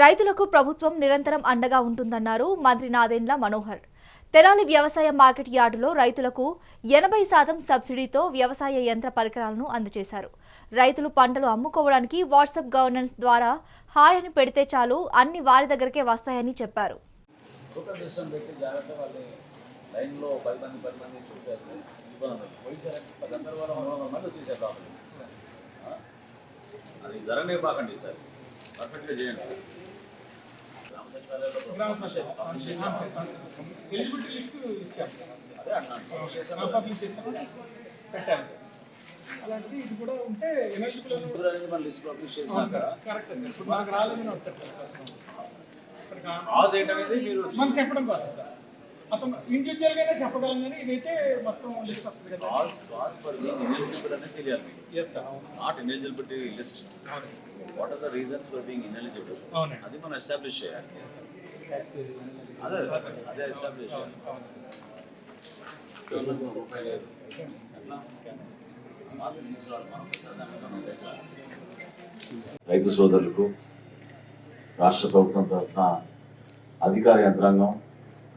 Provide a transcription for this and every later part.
రైతులకు ప్రభుత్వం నిరంతరం అండగా ఉంటుందన్నారు మంత్రి నాదెండ్ల మనోహర్. తెనాలి వ్యవసాయ మార్కెట్ యార్డులో రైతులకు ఎనభై శాతం సబ్సిడీతో వ్యవసాయ యంత్ర పరికరాలను అందజేశారు. రైతులు పంటలు అమ్ముకోవడానికి వాట్సాప్ గవర్నెన్స్ ద్వారా హాయ్ అని పెడితే చాలు అన్ని వారి దగ్గరకే వస్తాయని చెప్పారు. అది సార్. పర్ఫెక్ట్గా చేయండి గ్రామ సచివాలయంలో గ్రామ పబ్లిష్ చేసాం. ఎలిజిబిలిటీ లిస్ట్ ఇచ్చాం పబ్లిష్ చేసాము పెట్టాము అలాంటిది ఇది కూడా ఉంటే ఎలిజిబుల్ అనేది మన కరెక్ట్ అండి ఇప్పుడు మనకు రాలేదని మీరు మనం చెప్పడం కోసం అతను ఇండివిజువల్ గానే చెప్పగలం కానీ ఇదైతే మొత్తం లిస్ట్ వస్తుంది కదా cause cause for being ineligible అనేది తెలియాలి మీకు. ఎస్ సార్ అవును. Not ineligibility list what are the reasons for being ineligible అవునండి. అది మనం ఎస్టాబ్లిష్ చేయాలి. అదే అదే ఎస్టాబ్లిష్ చేయాలి. రైతు సోదరులకు రాష్ట్ర ప్రభుత్వం తరఫున అధికార యంత్రాంగం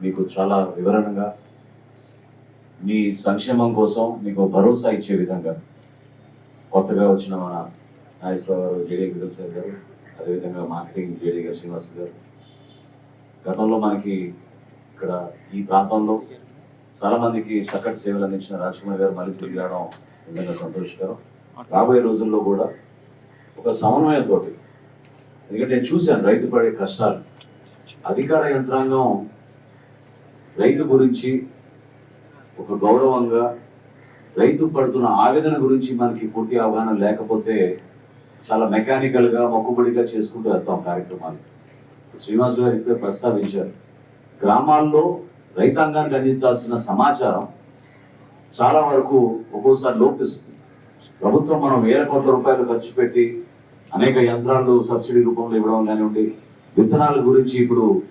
మీకు చాలా వివరణగా మీ సంక్షేమం కోసం మీకు భరోసా ఇచ్చే విధంగా. కొత్తగా వచ్చిన మన నాగేశ్వర గారు జేడీ విజయసారి గారు అదేవిధంగా మార్కెటింగ్ జేడీ గారు శ్రీనివాస్ గారు. గతంలో మనకి ఇక్కడ ఈ ప్రాంతంలో చాలా మందికి చక్కటి సేవలు అందించిన రాజ్కుమార్ గారు మళ్ళీ తిరిగి రావడం నిజంగా సంతోషకరం. రాబోయే రోజుల్లో కూడా ఒక సమన్వయంతో ఎందుకంటే నేను చూశాను రైతు పడే కష్టాలు. అధికార యంత్రాంగం రైతు గురించి ఒక గౌరవంగా రైతు పడుతున్న ఆవేదన గురించి మనకి పూర్తి అవగాహన లేకపోతే చాలా మెకానికల్గా మొక్కుబడిగా చేసుకుంటూ వెళ్తాం కార్యక్రమాలు. శ్రీనివాస్ గారు ఇప్పుడే ప్రస్తావించారు. గ్రామాల్లో రైతాంగానికి అందించాల్సిన సమాచారం చాలా వరకు ఒక్కోసారి లోపిస్తుంది. ప్రభుత్వం మనం వేల కోట్ల రూపాయలు ఖర్చు పెట్టి అనేక యంత్రాలు సబ్సిడీ రూపంలో ఇవ్వడం కానివ్వండి విత్తనాల గురించి ఇప్పుడు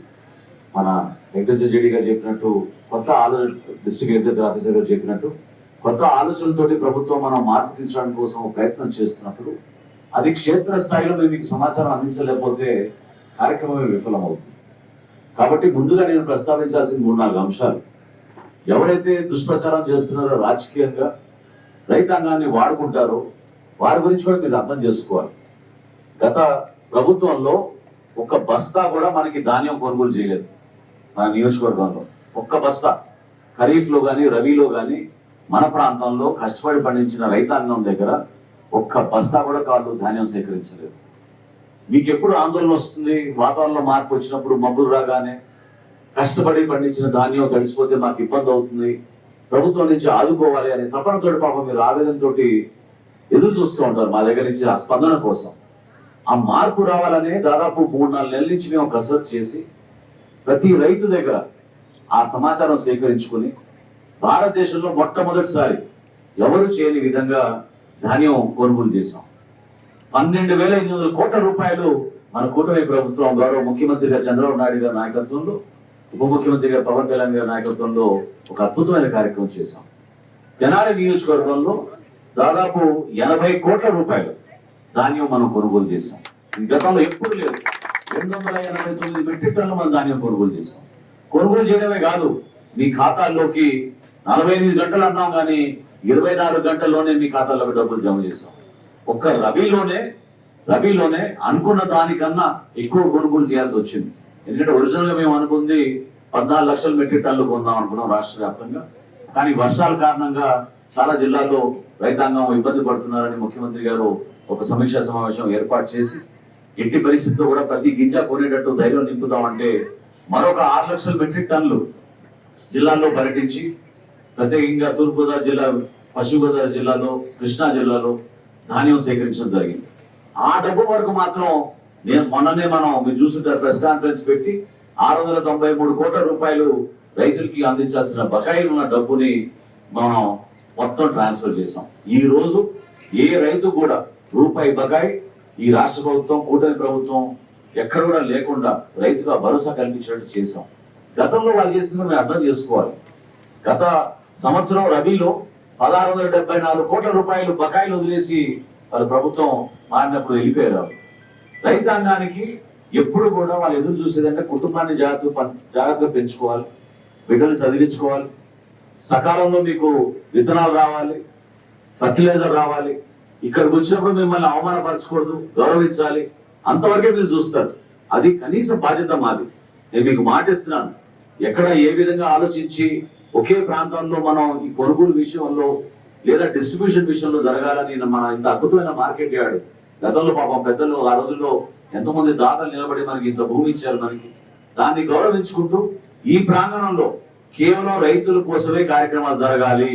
మన వెంకటేశ్వర రెడ్డి గారు చెప్పినట్టు కొత్త ఆలోచన డిస్ట్రిక్ట్ అగ్రికల్చర్ ఆఫీసర్ గారు చెప్పినట్టు కొత్త ఆలోచనలతోటి ప్రభుత్వం మనం మార్పు తీసుకోవడం కోసం ప్రయత్నం చేస్తున్నప్పుడు అది క్షేత్రస్థాయిలో మేము మీకు సమాచారం అందించలేకపోతే కార్యక్రమమే విఫలమవుతుంది. కాబట్టి ముందుగా నేను ప్రస్తావించాల్సిన మూడు నాలుగు అంశాలు. ఎవరైతే దుష్ప్రచారం చేస్తున్నారో రాజకీయంగా రైతాంగాన్ని వాడుకుంటారో వారి గురించి కూడా మీరు అర్థం చేసుకోవాలి. గత ప్రభుత్వంలో ఒక బస్తా కూడా మనకి ధాన్యం కొనుగోలు చేయలేదు. మన నియోజకవర్గంలో. ఒక్క బస్తా ఖరీఫ్లో కానీ రబీలో కానీ మన ప్రాంతంలో కష్టపడి పండించిన రైతాంగం దగ్గర ఒక్క బస్తా కూడా కాళ్ళు ధాన్యం సేకరించలేదు. మీకు ఎప్పుడు ఆందోళన వస్తుంది? వాతావరణంలో మార్పు వచ్చినప్పుడు మబ్బులు రాగానే కష్టపడి పండించిన ధాన్యం తడిసిపోతే మాకు ఇబ్బంది అవుతుంది. ప్రభుత్వం నుంచి ఆదుకోవాలి అనే తపనతోటి పాపం మీరు ఆవేదనతో ఎదురు చూస్తూ ఉంటారు మా దగ్గర నుంచి ఆ స్పందన కోసం. ఆ మార్పు రావాలనే దాదాపు మూడు నాలుగు నెలల నుంచి మేము కసరత్తు చేసి ప్రతి రైతు దగ్గర ఆ సమాచారం సేకరించుకుని భారతదేశంలో మొట్టమొదటిసారి ఎవరు చేయని విధంగా ధాన్యం కొనుగోలు చేశాం. పన్నెండు వేల ఎనిమిది వందల కోట్ల రూపాయలు మన కూటమి ప్రభుత్వం గౌరవ ముఖ్యమంత్రి గారు చంద్రబాబు నాయుడు గారి నాయకత్వంలో ఉప ముఖ్యమంత్రి గారు పవన్ కళ్యాణ్ గారి నాయకత్వంలో ఒక అద్భుతమైన కార్యక్రమం చేశాం. తెనాలి నియోజకవర్గంలో దాదాపు ఎనభై కోట్ల రూపాయలు ధాన్యం మనం కొనుగోలు చేశాం. గతంలో ఎప్పుడు లేదు. రెండు వందల ఎనభై తొమ్మిది మెట్రిక్ టన్ను మనం ధాన్యం కొనుగోలు చేసాం కొనుగోలు చేయడమే కాదు మీ ఖాతాల్లోకి నలభై ఎనిమిది గంటలు అన్నాం కానీ ఇరవై నాలుగు గంటల్లోనే మీ ఖాతాలోకి డబ్బులు జమ చేస్తాం ఒక్క రబీలోనే రబీలోనే అనుకున్న దానికన్నా ఎక్కువ కొనుగోలు చేయాల్సి వచ్చింది. ఎందుకంటే ఒరిజినల్గా మేము అనుకుంది పద్నాలుగు లక్షల మెట్రిక్ టన్నులు కొందాం అనుకున్నాం రాష్ట్ర వ్యాప్తంగా. కానీ వర్షాల కారణంగా చాలా జిల్లాల్లో రైతాంగం ఇబ్బంది పడుతున్నారని ముఖ్యమంత్రి గారు ఒక సమీక్షా సమావేశం ఏర్పాటు చేసి ఎట్టి పరిస్థితుల్లో కూడా ప్రతి గింజ కొనేటట్టు ధైర్యం నింపుతామంటే మరొక ఆరు లక్షల మెట్రిక్ టన్నులు జిల్లాలో పర్యటించి ప్రత్యేకంగా తూర్పుగోదావరి జిల్లా పశ్చిమ గోదావరి జిల్లాలో కృష్ణా జిల్లాలో ధాన్యం సేకరించడం జరిగింది. ఆ డబ్బు వరకు మాత్రం నేను మొన్ననే మనం మీరు చూస్తుంటారు ప్రెస్ కాన్ఫరెన్స్ పెట్టి ఆరు వందల తొంభై మూడు కోట్ల రూపాయలు రైతులకి అందించాల్సిన బకాయిలు ఉన్న డబ్బుని మనం మొత్తం ట్రాన్స్ఫర్ చేసాం ఈ రోజు ఏ రైతు కూడా రూపాయి బకాయి ఈ రాష్ట్ర ప్రభుత్వం కూటమి ప్రభుత్వం ఎక్కడ కూడా లేకుండా రైతుగా భరోసా కల్పించినట్టు చేశాం. గతంలో వాళ్ళు చేసింది మేము అర్థం చేసుకోవాలి. గత సంవత్సరం రబీలో పదహారు వందల డెబ్బై నాలుగు కోట్ల రూపాయలు బకాయిలు వదిలేసి వాళ్ళ ప్రభుత్వం మారినప్పుడు వెళ్ళిపోయారు రైతాంగానికి ఎప్పుడు కూడా వాళ్ళు ఎదురు చూసేదంటే కుటుంబాన్ని జాగ్రత్త జాగ్రత్తగా పెంచుకోవాలి. బిడ్డలు చదివించుకోవాలి. సకాలంలో మీకు విత్తనాలు రావాలి. ఫర్టిలైజర్ రావాలి. ఇక్కడికి వచ్చినప్పుడు మిమ్మల్ని అవమానపరచకూడదు గౌరవించాలి. అంతవరకే మీరు చూస్తారు. అది కనీస బాధ్యత మాది. నేను మీకు మాటిస్తున్నాను. ఎక్కడ ఏ విధంగా ఆలోచించి ఒకే ప్రాంతంలో మనం ఈ కొనుగోలు విషయంలో లేదా డిస్ట్రిబ్యూషన్ విషయంలో జరగాలని మన ఇంత అద్భుతమైన మార్కెట్ యార్డ్. గతంలో పాపం పెద్దలు ఆ రోజుల్లో ఎంతమంది దాతలు నిలబడి మనకి ఇంత భూమి ఇచ్చారు మనకి. దాన్ని గౌరవించుకుంటూ ఈ ప్రాంగణంలో కేవలం రైతుల కోసమే కార్యక్రమాలు జరగాలి.